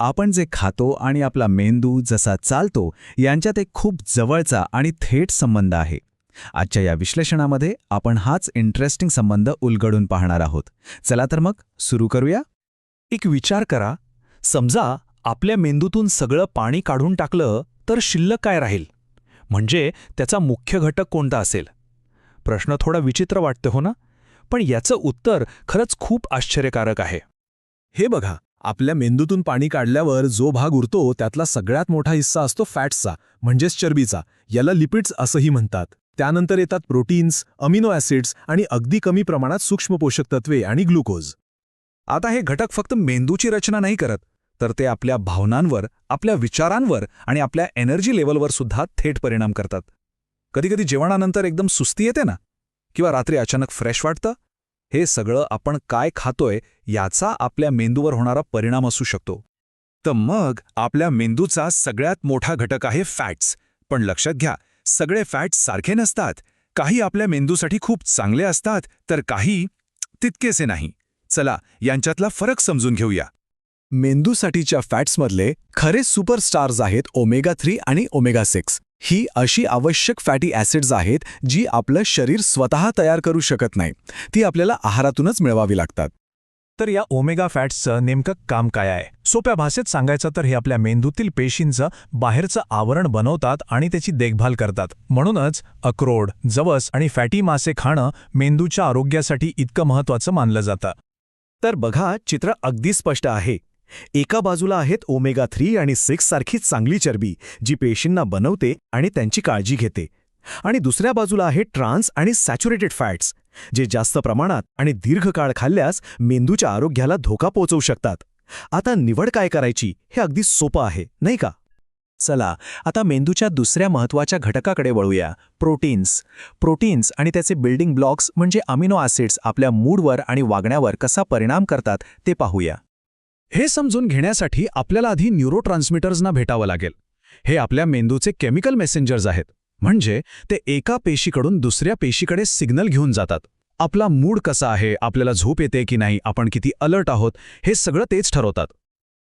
आपण जे खातो आणि आपला मेंदू जसा चालतो यांच्यात एक खूप जवळचा आणि थेट संबंध आहे. आजच्या या विश्लेषणामध्ये आपण हाच इंटरेस्टिंग संबंध उलगडून पाहणार आहोत. चला तर मग सुरू करूया. एक विचार करा. समजा आपल्या मेंदूतून सगळं पाणी काढून टाकलं तर शिल्लक काय राहील? म्हणजे त्याचा मुख्य घटक कोणता असेल? प्रश्न थोडा विचित्र वाटतो हो ना? पण याचं उत्तर खरंच खूप आश्चर्यकारक आहे. हे बघा आपल्या मेंदूतून पाणी काढल्यावर जो भाग उरतो त्यातला सगळ्यात मोठा हिस्सा असतो फॅट्सचा म्हणजेच चरबीचा. याला लिपिड्स असंही म्हणतात. त्यानंतर येतात प्रोटीन्स अमिनो ॲसिड्स आणि अगदी कमी प्रमाणात सूक्ष्म पोषक तत्वे आणि ग्लुकोज. आता हे घटक फक्त मेंदूची रचना नाही करत तर ते आपल्या भावनांवर आपल्या विचारांवर आणि आपल्या एनर्जी लेवलवर सुद्धा थेट परिणाम करतात. कधीकधी जेवणानंतर एकदम सुस्ती येते ना? किंवा रात्री अचानक फ्रेश वाटतं? हे सगळं आपण काय खातोय याचा आपल्या मेंदूवर होणारा परिणाम असू शकतो. तर मग आपल्या मेंदूचा सगळ्यात मोठा घटक आहे फॅट्स पण लक्षात घ्या सगळे फॅट्स सारखे नसतात. काही आपल्या मेंदूसाठी खूप चांगले असतात तर काही तितकेसे नाही. चला यांच्यातला फरक समजून घेऊया. मेंदूसाठीच्या फॅट्समधले खरे सुपरस्टार्स आहेत ओमेगा थ्री आणि ओमेगा सिक्स ही अशी आवश्यक फॅटी ॲसिड्स आहेत जी आपलं शरीर स्वतः तयार करू शकत नाही. ती आपल्याला आहारातूनच मिळवावी लागतात. तर या ओमेगा फॅट्सचं नेमकं काम काय आहे? सोप्या भाषेत सांगायचं तर हे आपल्या मेंदूतील पेशींचं बाहेरचं आवरण बनवतात आणि त्याची देखभाल करतात. म्हणूनच अक्रोड जवस आणि फॅटी मासे खाणं मेंदूच्या आरोग्यासाठी इतकं महत्वाचं मानलं जातं. तर बघा चित्र अगदी स्पष्ट आहे. एका बाजूला आहेत ओमेगा थ्री आणि सिक्स सारखी चांगली चरबी जी पेशींना बनवते आणि त्यांची काळजी घेते. आणि दुसऱ्या बाजूला आहे ट्रान्स आणि सॅच्युरेटेड फॅट्स जे जास्त प्रमाणात आणि दीर्घकाळ खाल्ल्यास मेंदूच्या आरोग्याला धोका पोहोचवू शकतात. आता निवड काय करायची हे अगदी सोपं आहे नाही का? चला आता मेंदूच्या दुसऱ्या महत्त्वाच्या घटकाकडे वळूया. प्रोटीन्स. प्रोटीन्स आणि त्याचे बिल्डिंग ब्लॉक्स म्हणजे अमिनो ॲसिड्स आपल्या मूडवर आणि वागण्यावर कसा परिणाम करतात ते पाहूया. हे समजून घेण्यासाठी आपल्याला आधी न्यूरोट्रान्समिटर्सना भेटावं लागेल. हे आपल्या मेंदूचे केमिकल मेसेंजर्स आहेत. म्हणजे ते एका पेशीकडून दुसऱ्या पेशीकडे सिग्नल घेऊन जातात. आपला मूड कसा आहे आपल्याला झोप येते की नाही आपण किती अलर्ट आहोत हे सगळं तेच ठरवतात.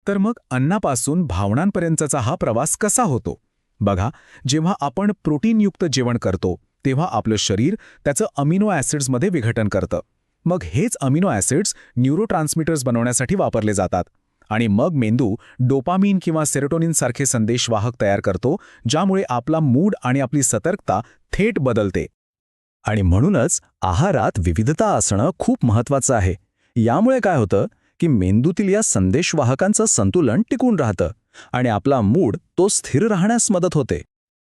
तर मग अन्नापासून भावनांपर्यंतचा हा प्रवास कसा होतो? बघा जेव्हा आपण प्रोटीनयुक्त जेवण करतो तेव्हा आपलं शरीर त्याचं अमिनो ॲसिड्समध्ये विघटन करतं. मग हेच अमिनो ॲसिड्स न्यूरोट्रान्समिटर्स बनवण्यासाठी वापरले जातात. आणि मग मेंदू डोपामीन किंवा सेरोटोनिनसारखे संदेशवाहक तयार करतो ज्यामुळे आपला मूड आणि आपली सतर्कता थेट बदलते. आणि म्हणूनच आहारात विविधता असणं खूप महत्वाचं आहे. यामुळे काय होतं की मेंदूतील या संदेशवाहकांचं संतुलन टिकून राहतं आणि आपला मूड तो स्थिर राहण्यास मदत होते.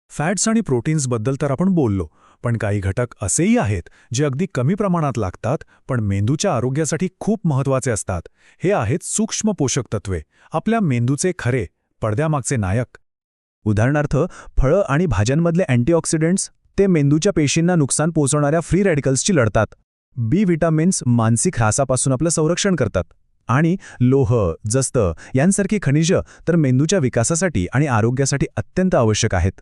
फॅट्स आणि प्रोटीन्सबद्दल तर आपण बोललो पण काही घटक असेही आहेत जे अगदी कमी प्रमाणात लागतात पण मेंदूच्या आरोग्यासाठी खूप महत्त्वाचे असतात. हे आहेत सूक्ष्म पोषक तत्वे आपल्या मेंदूचे खरे पडद्यामागचे नायक. उदाहरणार्थ फळं आणि भाज्यांमधले अँटीऑक्सिडंट्स ते मेंदूच्या पेशींना नुकसान पोहोचवणाऱ्या फ्री रॅडिकल्सची लढतात. बी व्हिटॅमिन्स मानसिक ह्रासापासून आपलं संरक्षण करतात. आणि लोह जस्त यांसारखी खनिज तर मेंदूच्या विकासासाठी आणि आरोग्यासाठी अत्यंत आवश्यक आहेत.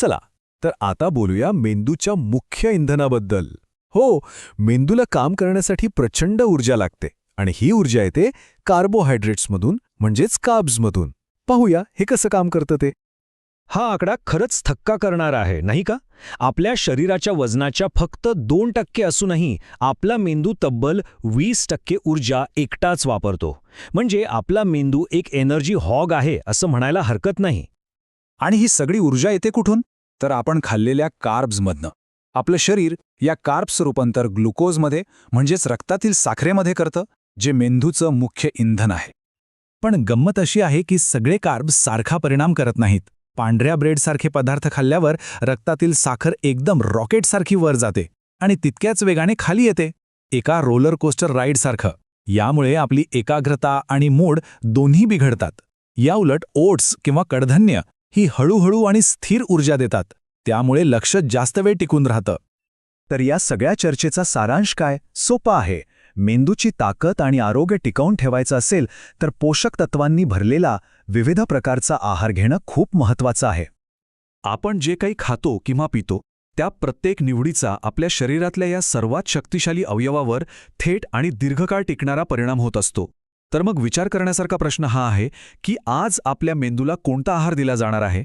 चला तर आता बोलूया मेंदूच्या मुख्य इंधनाबद्दल. हो मेंदूला काम करण्यासाठी प्रचंड ऊर्जा लागते आणि ही ऊर्जा येते कार्बोहायड्रेट्समधून म्हणजेच काब्जमधून. पाहूया हे कसं काम करतं ते? हा आकडा खरंच थक्का करणारा आहे नाही का? आपल्या शरीराच्या वजनाच्या फक्त दोन टक्के असूनही आपला मेंदू तब्बल वीस टक्के ऊर्जा एकटाच वापरतो. म्हणजे आपला मेंदू एक एनर्जी हॉग आहे असं म्हणायला हरकत नाही. आणि ही सगळी ऊर्जा येते कुठून? तर आपण खाल्लेल्या कार्ब्समधनं. आपलं शरीर या कार्ब्स रूपांतर ग्लुकोजमध्ये म्हणजेच रक्तातील साखरेमध्ये करतं जे मेंदूचं मुख्य इंधन आहे. पण गंमत अशी आहे की सगळे कार्ब्स सारखा परिणाम करत नाहीत. पांढऱ्या ब्रेडसारखे पदार्थ खाल्ल्यावर रक्तातील साखर एकदम रॉकेटसारखी वर जाते आणि तितक्याच वेगाने खाली येते. एका रोलर कोस्टर राईडसारखं. यामुळे आपली एकाग्रता आणि मूड दोन्ही बिघडतात. याउलट ओट्स किंवा कडधान्य ही हळूहळू आणि स्थिर ऊर्जा देतात. त्यामुळे लक्ष जास्त वेळ टिकून राहतं. तर या सगळ्या चर्चेचा सारांश काय? सोपा आहे. मेंदूची ताकद आणि आरोग्य टिकवून ठेवायचं असेल तर पोषक तत्वांनी भरलेला विविध प्रकारचा आहार घेणं खूप महत्वाचं आहे. आपण जे काही खातो किंवा पितो त्या प्रत्येक निवडीचा आपल्या शरीरातल्या या सर्वात शक्तिशाली अवयवावर थेट आणि दीर्घकाळ टिकणारा परिणाम होत असतो. तर मग विचार करण्यासारखा प्रश्न हा आहे की आज आपल्या मेंदूला कोणता आहार दिला जाणार आहे?